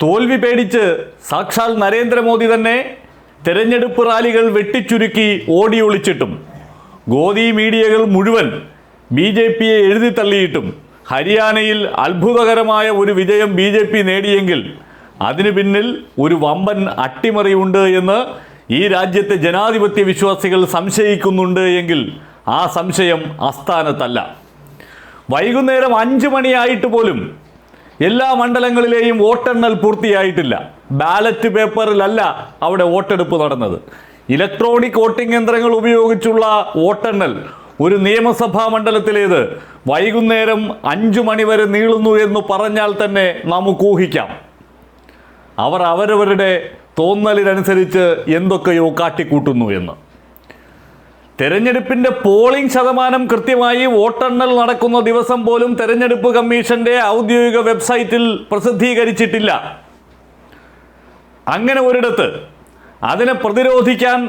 തോൽവി പേടിച്ച് സാക്ഷാൽ നരേന്ദ്രമോദി തന്നെ തെരഞ്ഞെടുപ്പ് റാലികൾ വെട്ടിച്ചുരുക്കി ഓടി ഒളിച്ചിട്ടും ഗോദി മീഡിയകൾ മുഴുവൻ ബി ജെ പിയെ എഴുതി തള്ളിയിട്ടും ഹരിയാനയിൽ അത്ഭുതകരമായ ഒരു വിജയം ബി ജെ പി നേടിയെങ്കിൽ അതിനു പിന്നിൽ ഒരു വമ്പൻ അട്ടിമറിയുണ്ട് എന്ന് ഈ രാജ്യത്തെ ജനാധിപത്യ വിശ്വാസികൾ സംശയിക്കുന്നുണ്ട് എങ്കിൽ ആ സംശയം അസ്ഥാനത്തല്ല വൈകുന്നേരം അഞ്ച് മണിയായിട്ട് പോലും എല്ലാ മണ്ഡലങ്ങളിലെയും വോട്ടെണ്ണൽ പൂർത്തിയായിട്ടില്ല. ബാലറ്റ് പേപ്പറിലല്ല അവിടെ വോട്ടെടുപ്പ് നടന്നത്. ഇലക്ട്രോണിക് വോട്ടിംഗ് യന്ത്രങ്ങൾ ഉപയോഗിച്ചുള്ള വോട്ടെണ്ണൽ ഒരു നിയമസഭാ മണ്ഡലത്തിലേത് വൈകുന്നേരം അഞ്ചു മണിവരെ നീളുന്നു എന്ന് പറഞ്ഞാൽ തന്നെ നമുക്ക് ഊഹിക്കാം. അവർ അവരവരുടെ തോന്നലിനനുസരിച്ച് എന്തൊക്കെയോ കാട്ടിക്കൂട്ടുന്നു എന്ന്. തെരഞ്ഞെടുപ്പിന്റെ പോളിംഗ് ശതമാനം കൃത്യമായി വോട്ടെണ്ണൽ നടക്കുന്ന ദിവസം പോലും തെരഞ്ഞെടുപ്പ് കമ്മീഷന്റെ ഔദ്യോഗിക വെബ്സൈറ്റിൽ പ്രസിദ്ധീകരിച്ചിട്ടില്ല. അങ്ങനെ ഒരിടത്ത് അതിനെ പ്രതിരോധിക്കാൻ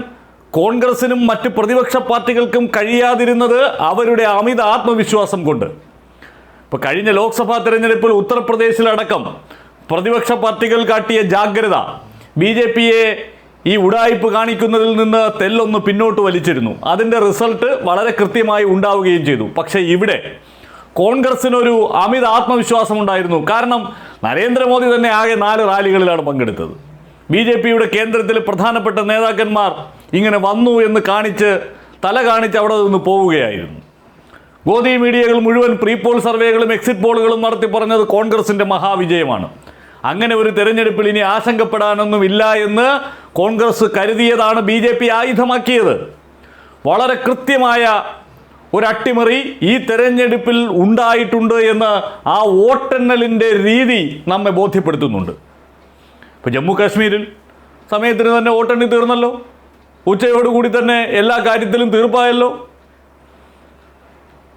കോൺഗ്രസിനും മറ്റ് പ്രതിപക്ഷ പാർട്ടികൾക്കും കഴിയാതിരുന്നത് അവരുടെ അമിത ആത്മവിശ്വാസം കൊണ്ട്. ഇപ്പോൾ കഴിഞ്ഞ ലോക്സഭാ തെരഞ്ഞെടുപ്പിൽ ഉത്തർപ്രദേശിലടക്കം പ്രതിപക്ഷ പാർട്ടികൾ കാട്ടിയ ജാഗ്രത ബി ജെ പിയെ ഈ ഉടായ്പ് കാണിക്കുന്നതിൽ നിന്ന് തെല്ലൊന്ന് പിന്നോട്ട് വലിച്ചിരുന്നു. അതിന്റെ റിസൾട്ട് വളരെ കൃത്യമായി ഉണ്ടാവുകയും ചെയ്തു. പക്ഷേ ഇവിടെ കോൺഗ്രസിനൊരു അമിത ആത്മവിശ്വാസം ഉണ്ടായിരുന്നു. കാരണം നരേന്ദ്രമോദി തന്നെ ആകെ നാല് റാലികളിലാണ് പങ്കെടുത്തത്. ബി ജെ പിയുടെ കേന്ദ്രത്തിലെ പ്രധാനപ്പെട്ട നേതാക്കന്മാർ ഇങ്ങനെ വന്നു എന്ന് കാണിച്ച് തല കാണിച്ച് അവിടെ നിന്ന് പോവുകയായിരുന്നു. ഗോദി മീഡിയകൾ മുഴുവൻ പ്രീ പോൾ സർവേകളും എക്സിറ്റ് പോളുകളും നടത്തി പറഞ്ഞത് കോൺഗ്രസിന്റെ മഹാവിജയമാണ്. അങ്ങനെ ഒരു തെരഞ്ഞെടുപ്പിൽ ഇനി ആശങ്കപ്പെടാനൊന്നുമില്ല എന്ന് കോൺഗ്രസ് കരുതിയതാണ് ബി ജെ പി ആയുധമാക്കിയത്. വളരെ കൃത്യമായ ഒരു അട്ടിമറി ഈ തെരഞ്ഞെടുപ്പിൽ ഉണ്ടായിട്ടുണ്ട് എന്ന് ആ വോട്ടെണ്ണലിന്റെ രീതി നമ്മെ ബോധ്യപ്പെടുത്തുന്നുണ്ട്. ഇപ്പോൾ ജമ്മു കാശ്മീരിൽ സമയത്തിന് തന്നെ വോട്ടെണ്ണി തീർന്നല്ലോ. ഉച്ചയോടുകൂടി തന്നെ എല്ലാ കാര്യത്തിലും തീർപ്പായല്ലോ.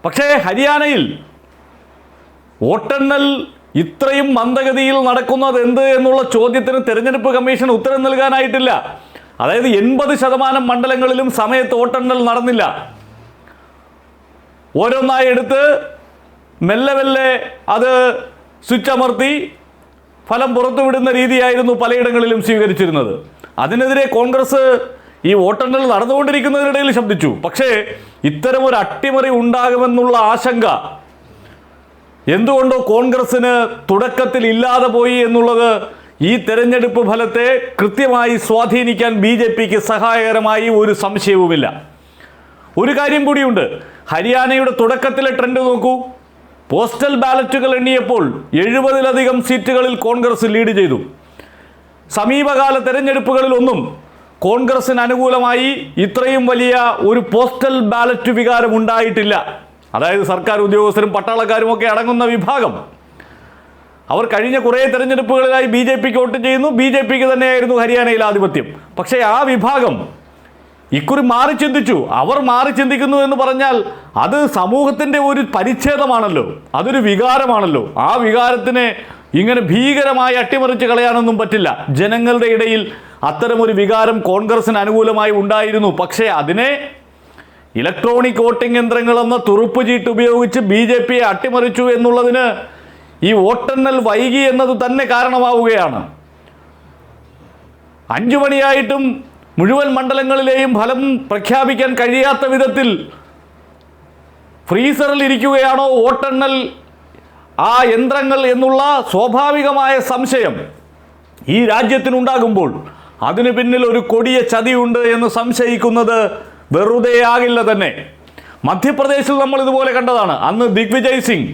പക്ഷേ ഹരിയാനയിൽ വോട്ടെണ്ണൽ ഇത്രയും മന്ദഗതിയിൽ നടക്കുന്നത് എന്ത് എന്നുള്ള ചോദ്യത്തിന് തെരഞ്ഞെടുപ്പ് കമ്മീഷൻ ഉത്തരം നൽകാനായിട്ടില്ല. അതായത് എൺപത് ശതമാനം മണ്ഡലങ്ങളിലും സമയത്ത് വോട്ടെണ്ണൽ നടന്നില്ല. ഓരോന്നായി എടുത്ത് മെല്ലെ മെല്ലെ അത് സ്വിച്ച് അമർത്തി ഫലം പുറത്തുവിടുന്ന രീതിയായിരുന്നു പലയിടങ്ങളിലും സ്വീകരിച്ചിരുന്നത്. അതിനെതിരെ കോൺഗ്രസ് ഈ വോട്ടെണ്ണൽ നടന്നുകൊണ്ടിരിക്കുന്നതിനിടയിൽ ശബ്ദിച്ചു. പക്ഷേ ഇത്തരമൊരു അട്ടിമറി ഉണ്ടാകുമെന്നുള്ള ആശങ്ക എന്തുകൊണ്ടോ കോൺഗ്രസിന് തുടക്കത്തിൽ ഇല്ലാതെ പോയി എന്നുള്ളത് ഈ തെരഞ്ഞെടുപ്പ് ഫലത്തെ കൃത്യമായി സ്വാധീനിക്കാൻ ബി ജെ പിക്ക് സഹായകരമായി ഒരു സംശയവുമില്ല. ഒരു കാര്യം കൂടിയുണ്ട്. ഹരിയാനയുടെ തുടക്കത്തിലെ ട്രെൻഡ് നോക്കൂ. പോസ്റ്റൽ ബാലറ്റുകൾ എണ്ണിയപ്പോൾ എഴുപതിലധികം സീറ്റുകളിൽ കോൺഗ്രസ് ലീഡ് ചെയ്തു. സമീപകാല തെരഞ്ഞെടുപ്പുകളിൽ ഒന്നും കോൺഗ്രസിന് അനുകൂലമായി ഇത്രയും വലിയ ഒരു പോസ്റ്റൽ ബാലറ്റ് വികാരം ഉണ്ടായിട്ടില്ല. അതായത് സർക്കാർ ഉദ്യോഗസ്ഥരും പട്ടാളക്കാരും ഒക്കെ അടങ്ങുന്ന വിഭാഗം. അവർ കഴിഞ്ഞ കുറേ തെരഞ്ഞെടുപ്പുകളിലായി ബി ജെ പിക്ക് വോട്ട് ചെയ്യുന്നു. ബി ജെ പിക്ക് തന്നെയായിരുന്നു ഹരിയാനയിൽ ആധിപത്യം. പക്ഷേ ആ വിഭാഗം ഇക്കുറി മാറി ചിന്തിച്ചു. അവർ മാറി ചിന്തിക്കുന്നു എന്ന് പറഞ്ഞാൽ അത് സമൂഹത്തിന്റെ ഒരു പരിച്ഛേദമാണല്ലോ. അതൊരു വികാരമാണല്ലോ. ആ വികാരത്തിനെ ഇങ്ങനെ ഭീകരമായി അട്ടിമറിച്ച് കളയാനൊന്നും പറ്റില്ല. ജനങ്ങളുടെ ഇടയിൽ അത്തരമൊരു വികാരം കോൺഗ്രസിന് അനുകൂലമായി ഉണ്ടായിരുന്നു. പക്ഷേ അതിനെ ഇലക്ട്രോണിക് വോട്ടിംഗ് യന്ത്രങ്ങളെന്ന തുറുപ്പ് ചീട്ട് ഉപയോഗിച്ച് ബി ജെ പിയെ അട്ടിമറിച്ചു എന്നുള്ളതിന് ഈ വോട്ടെണ്ണൽ വൈകി എന്നത് തന്നെ കാരണമാവുകയാണ്. അഞ്ചു മണിയായിട്ടും മുഴുവൻ മണ്ഡലങ്ങളിലെയും ഫലം പ്രഖ്യാപിക്കാൻ കഴിയാത്ത വിധത്തിൽ ഫ്രീസറിൽ ഇരിക്കുകയാണോ വോട്ടെണ്ണൽ ആ യന്ത്രങ്ങൾ എന്നുള്ള സ്വാഭാവികമായ സംശയം ഈ രാജ്യത്തിനുണ്ടാകുമ്പോൾ അതിനു പിന്നിൽ ഒരു കൊടിയ ചതിയുണ്ട് എന്ന് സംശയിക്കുന്നത് വെറുതെ ആകില്ല തന്നെ. മധ്യപ്രദേശിൽ നമ്മൾ ഇതുപോലെ കണ്ടതാണ്. അന്ന് ദിഗ്വിജയ് സിംഗ്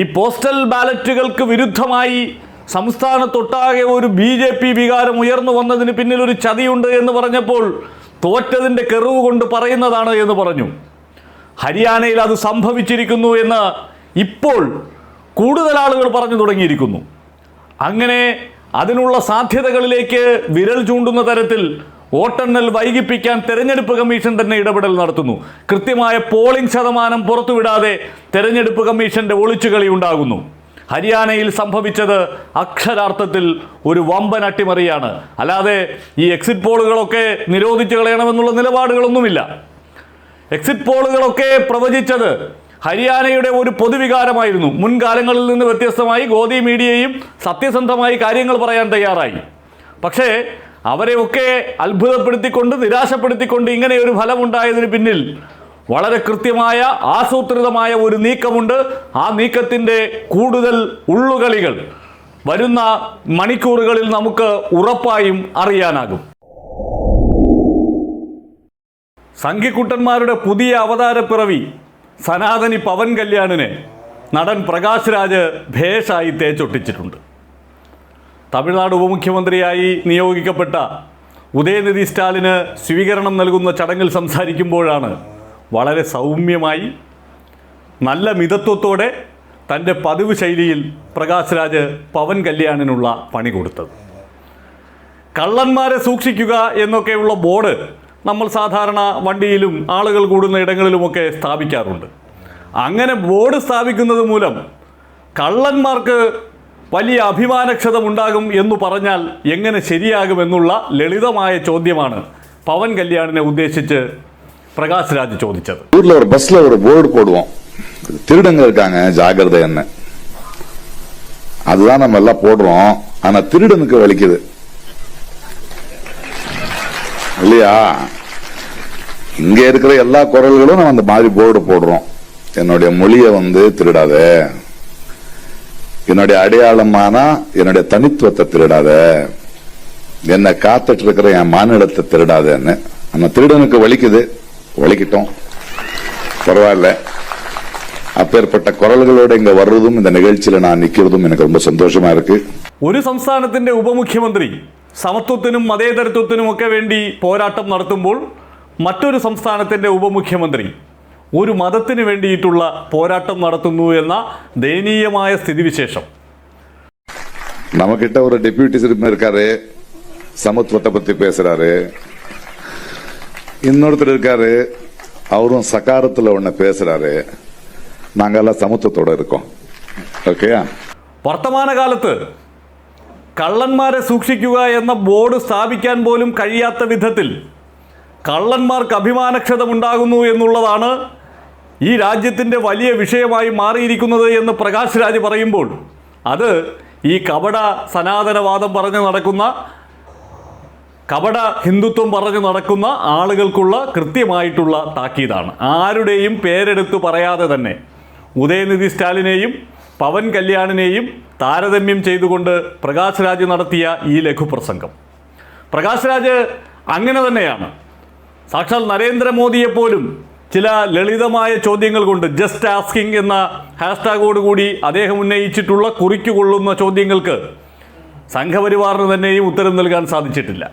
ഈ പോസ്റ്റൽ ബാലറ്റുകൾക്ക് വിരുദ്ധമായി സംസ്ഥാനത്തൊട്ടാകെ ഒരു ബി ജെ പി വികാരം ഉയർന്നു വന്നതിന് പിന്നിൽ ഒരു ചതിയുണ്ട് എന്ന് പറഞ്ഞപ്പോൾ തോറ്റതിന്റെ കെറിവ് കൊണ്ട് പറയുന്നതാണ് എന്ന് പറഞ്ഞു. ഹരിയാനയിൽ അത് സംഭവിച്ചിരിക്കുന്നു എന്ന് ഇപ്പോൾ കൂടുതൽ ആളുകൾ പറഞ്ഞു തുടങ്ങിയിരിക്കുന്നു. അങ്ങനെ അതിനുള്ള സാധ്യതകളിലേക്ക് വിരൽ ചൂണ്ടുന്ന തരത്തിൽ വോട്ടെണ്ണൽ വൈകിപ്പിക്കാൻ തെരഞ്ഞെടുപ്പ് കമ്മീഷൻ തന്നെ ഇടപെടൽ നടത്തുന്നു. കൃത്യമായ പോളിംഗ് ശതമാനം പുറത്തുവിടാതെ തെരഞ്ഞെടുപ്പ് കമ്മീഷന്റെ ഒളിച്ചുകളി ഉണ്ടാകുന്നു. ഹരിയാനയിൽ സംഭവിച്ചത് അക്ഷരാർത്ഥത്തിൽ ഒരു വമ്പൻ അട്ടിമറിയാണ്. അല്ലാതെ ഈ എക്സിറ്റ് പോളുകളൊക്കെ നിരോധിച്ചു കളയണമെന്നുള്ള നിലപാടുകളൊന്നുമില്ല. എക്സിറ്റ് പോളുകളൊക്കെ പ്രവചിച്ചത് ഹരിയാനയുടെ ഒരു പൊതുവികാരമായിരുന്നു. മുൻകാലങ്ങളിൽ നിന്ന് വ്യത്യസ്തമായി ഗോദി മീഡിയയും സത്യസന്ധമായി കാര്യങ്ങൾ പറയാൻ തയ്യാറായി. പക്ഷേ അവരെയൊക്കെ അത്ഭുതപ്പെടുത്തിക്കൊണ്ട് നിരാശപ്പെടുത്തിക്കൊണ്ട് ഇങ്ങനെ ഒരു ഫലമുണ്ടായതിന് പിന്നിൽ വളരെ കൃത്യമായ ആസൂത്രിതമായ ഒരു നീക്കമുണ്ട്. ആ നീക്കത്തിന്റെ കൂടുതൽ ഉള്ളുകളികൾ വരുന്ന മണിക്കൂറുകളിൽ നമുക്ക് ഉറപ്പായും അറിയാനാകും. സംഘിക്കുട്ടന്മാരുടെ പുതിയ അവതാരപ്പിറവി സനാതനി പവൻ കല്യാണിനെ നടൻ പ്രകാശ് രാജ് ഭേഷായി തേച്ചൊട്ടിച്ചിട്ടുണ്ട്. തമിഴ്നാട് ഉപമുഖ്യമന്ത്രിയായി നിയോഗിക്കപ്പെട്ട ഉദയനിധി സ്റ്റാലിന് സ്വീകരണം നൽകുന്ന ചടങ്ങിൽ സംസാരിക്കുമ്പോഴാണ് വളരെ സൗമ്യമായി നല്ല മിതത്വത്തോടെ തന്റെ പതിവ് ശൈലിയിൽ പ്രകാശ് രാജ് പവൻ കല്യാണിനുള്ള പണി കൊടുത്തത്. കള്ളന്മാരെ സൂക്ഷിക്കുക എന്നൊക്കെയുള്ള ബോർഡ് നമ്മൾ സാധാരണ വണ്ടിയിലും ആളുകൾ കൂടുന്ന ഇടങ്ങളിലുമൊക്കെ സ്ഥാപിക്കാറുണ്ട്. അങ്ങനെ ബോർഡ് സ്ഥാപിക്കുന്നത് മൂലം കള്ളന്മാർക്ക് വലിയ അഭിമാനക്ഷതമുണ്ടാകും എന്ന് പറഞ്ഞാൽ എങ്ങനെ ശരിയാകുമെന്നുള്ള ലളിതമായ ചോദ്യമാണ് പവൻ കല്യാണിനെ ഉദ്ദേശിച്ച് പ്രകാശ് രാജ് ചോദിച്ചത് ஊர்ல ஒரு பஸ்ல ஒரு போர்டு போடுவோம் திருடங்க இருக்காங்க ஜாகிரதைன்னு அதுதான் நம்ம எல்லாம் போடுறோம் ஆனா திருடனுக்கு வலிக்குது இல்லையா இங்க இருக்கிற எல்லா குரல்களும் நம்ம அந்த மாதிரி போர்டு போடுறோம் என்னுடைய மொழியை வந்து திருடாத என்னுடைய அடையாளமான என்னுடைய தனித்துவத்தை திருடாத என்னை காத்துட்டு இருக்கிற என் மானிடத்தை திருடாதன்னு ஆனா திருடனுக்கு வலிக்குது வலிக்கட்டும் பரவாயில்ல அப்பேற்பட்ட குரல்களோட இங்க வர்றதும் இந்த நிகழ்ச்சியில நான் நிக்கிறதும் எனக்கு ரொம்ப சந்தோஷமா இருக்கு ഒരു സംസ്ഥാനത്തിൻ്റെ ഉപമുഖ്യമന്ത്രി സമത്വത്തിനും മതേതരത്വത്തിനും ഒക്കെ വേണ്ടി പോരാട്ടം നടത്തുമ്പോൾ മറ്റൊരു സംസ്ഥാനത്തിൻ്റെ ഉപമുഖ്യമന്ത്രി ഒരു മതത്തിന് വേണ്ടിയിട്ടുള്ള പോരാട്ടം നടത്തുന്നു എന്ന ദയനീയമായ സ്ഥിതിവിശേഷം நம்ம கிட்ட ஒரு டெபியூட்டி சிறுமி இருக்காரு சமத்துவத்தை பத்தி பேசுறாரு இன்னொருத்தர் இருக்காரு அவரும் சகாரத்துல ஒண்ணு பேசுறாரு நாங்கெல்லாம் சமத்துவத்தோட இருக்கோம் ஓகேயா വർത്തമാനകാലത്ത് കള്ളന്മാരെ സൂക്ഷിക്കുക എന്ന ബോർഡ് സ്ഥാപിക്കാൻ പോലും കഴിയാത്ത വിധത്തിൽ കള്ളന്മാർക്ക് അഭിമാനക്ഷതമുണ്ടാകുന്നു എന്നുള്ളതാണ് ഈ രാജ്യത്തിന്റെ വലിയ വിഷയമായി മാറിയിരിക്കുന്നത് എന്ന് പ്രകാശ് രാജ് പറയുമ്പോൾ അത് ഈ കപട സനാതനവാദം പറഞ്ഞു നടക്കുന്ന കപട ഹിന്ദുത്വം പറഞ്ഞു നടക്കുന്ന ആളുകൾക്കുള്ള കൃത്യമായിട്ടുള്ള താക്കീതാണ്. ആരുടെയും പേരെടുത്തു പറയാതെ തന്നെ ഉദയനിധി സ്റ്റാലിനെയും പവൻ കല്യാണിനെയും താരതമ്യം ചെയ്തുകൊണ്ട് പ്രകാശ് രാജ് നടത്തിയ ഈ ലഘുപ്രസംഗം. പ്രകാശ് രാജ് അങ്ങനെ തന്നെയാണ്. സാക്ഷാൽ നരേന്ദ്രമോദിയെപ്പോലും ചില ലളിതമായ ചോദ്യങ്ങൾ കൊണ്ട് ജസ്റ്റ് ആസ്കിംഗ് എന്ന ഹാഷ്ടാഗോട് കൂടി അദ്ദേഹം ഉന്നയിച്ചിട്ടുള്ള കുറിക്കുകൊള്ളുന്ന ചോദ്യങ്ങൾക്ക് സംഘപരിവാറിന് തന്നെയും ഉത്തരം നൽകാൻ സാധിച്ചിട്ടില്ല.